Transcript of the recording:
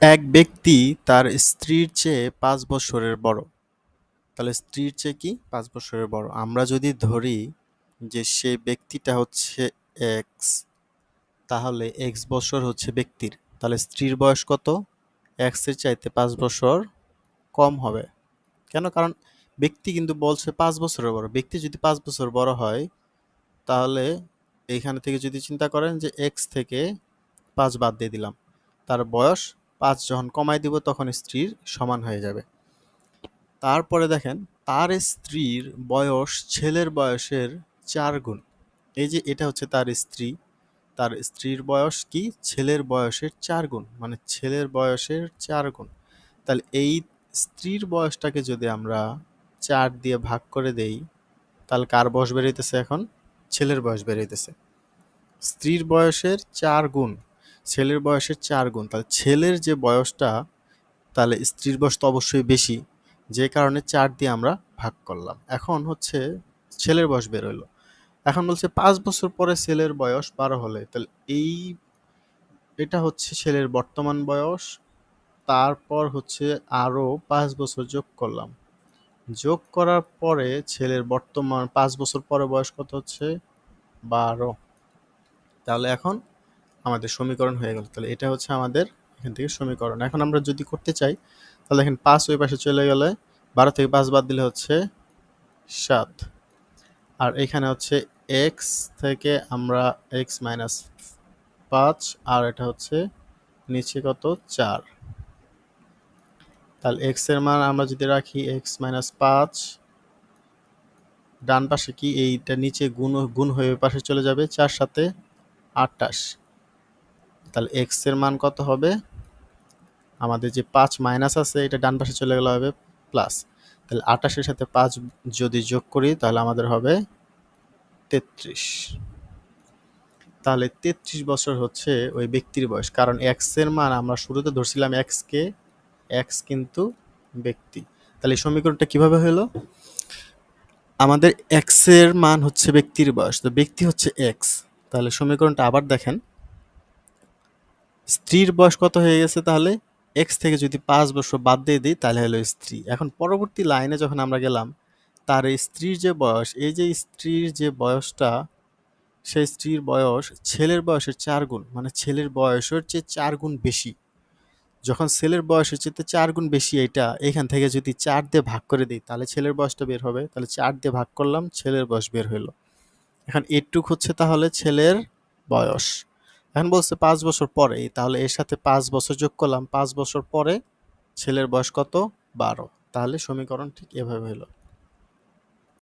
এক ব্যক্তি তার স্ত্রীর চেয়ে পাঁচ বছরের বড়। তাহলে স্ত্রীর চেয়ে কি? পাঁচ বছরের বড়। আমরা যদি ধরি যে সে ব্যক্তিটা হচ্ছে এক্স তাহলে এক্স বছর হচ্ছে ব্যক্তির। তাহলে স্ত্রীর বয়স কত? এক্সের চাইতে পাঁচ বছর কম হবে। কেন? কারণ ব্যক্তি কিন্তু বলছে পাঁচ বছরের বড়। ব্যক্তি যদি পাঁচ বছর বড় হয়, তাহলে এইখানে থেকে যদি চিন্তা করেন যে এক্স থেকে পাঁচ বাদ দিয়ে দিলাম। তার বয়স পাঁচ যখন কমাই দিব তখন স্ত্রীর সমান হয়ে যাবে। তারপরে দেখেন, তার স্ত্রীর বয়স ছেলের বয়সের চার গুণ। এই যে এটা হচ্ছে তার স্ত্রী, তার স্ত্রীর বয়স কি? ছেলের বয়সের চার গুণ মানে ছেলের বয়সের চার গুণ। তাহলে এই স্ত্রীর বয়সটাকে যদি আমরা চার দিয়ে ভাগ করে দেই, তাহলে কার বয়স বেরোইতেছে এখন? ছেলের বয়স বেরোইতেছে স্ত্রীর বয়সের চার গুণ ছেলের বয়সের চার গুণ। তাহলে ছেলের যে বয়সটা, তাহলে স্ত্রীর বয়স তো অবশ্যই বেশি। যে কারণে চার দিয়ে আমরা ভাগ করলাম। এখন হচ্ছে ছেলের বয়স বের হইল। এখন বলছে পাঁচ বছর পরে ছেলের বয়স বারো হলে। তাহলে এই, এটা হচ্ছে ছেলের বর্তমান বয়স। তারপর হচ্ছে আরও পাঁচ বছর যোগ করলাম। যোগ করার পরে ছেলের বর্তমান পাঁচ বছর পরে বয়স কত হচ্ছে? বারো। তাহলে এখন আমাদের সমীকরণ হয়ে গেল। তাহলে এটা হচ্ছে আমাদের এখান থেকে সমীকরণ। এখন আমরা যদি করতে চাই, তাহলে এখানে পাঁচ ওই পাশে চলে গেলে বারো থেকে পাঁচ বাদ দিলে হচ্ছে সাত। আর এখানে হচ্ছে এক্স থেকে আমরা এক্স মাইনাস পাঁচ, আর এটা হচ্ছে নিচে কত? চার। তাহলে এক্সের মান আমরা যদি রাখি এক্স মাইনাস পাঁচ, ডান পাশে কি? এইটা নিচে গুণ গুণ হয়ে পাশে চলে যাবে চার সাথে আটাশ তাহলে এক্সের মান কত হবে? আমাদের যে পাঁচ মাইনাস আছে, এটা ডান পাশে চলে গেলে হবে প্লাস তাহলে আটাশের সাথে পাঁচ যদি যোগ করি, তাহলে আমাদের হবে তেত্রিশ। তাহলে তেত্রিশ বছর হচ্ছে ওই ব্যক্তির বয়স, কারণ এক্সের মান আমরা শুরুতে ধরছিলাম এক্স কে এক্স কিন্তু ব্যক্তি। তাহলে এই সমীকরণটা কীভাবে হলো? আমাদের এক্সের মান হচ্ছে ব্যক্তির বয়স, তো ব্যক্তি হচ্ছে এক্স তাহলে সমীকরণটা আবার দেখেন। স্ত্রীর বয়স কত হয়ে গেছে তাহলে? এক্স থেকে যদি পাঁচ বছর বাদ দিয়ে দিই, তাহলে হলো স্ত্রী। এখন পরবর্তী লাইনে যখন আমরা গেলাম, তার এই স্ত্রীর যে বয়স, এই যে স্ত্রীর যে বয়সটা, সেই স্ত্রীর বয়স ছেলের বয়সের চার গুণ মানে ছেলের বয়সের চেয়ে চার গুণ বেশি। যখন ছেলের বয়সের চেয়ে চার গুণ বেশি এটা এখান থেকে যদি চার দিয়ে ভাগ করে দিই, তাহলে ছেলের বয়সটা বের হবে। তাহলে চার দিয়ে ভাগ করলাম, ছেলের বয়স বের হইল এখন এটুক হচ্ছে তাহলে ছেলের বয়স। এখন বলছে পাঁচ বছর পরে, তাহলে এর সাথে পাঁচ বছর যোগ করলাম, পাঁচ বছর পরে ছেলের বয়স কত? বারো। তাহলে সমীকরণ ঠিক এভাবে হলো।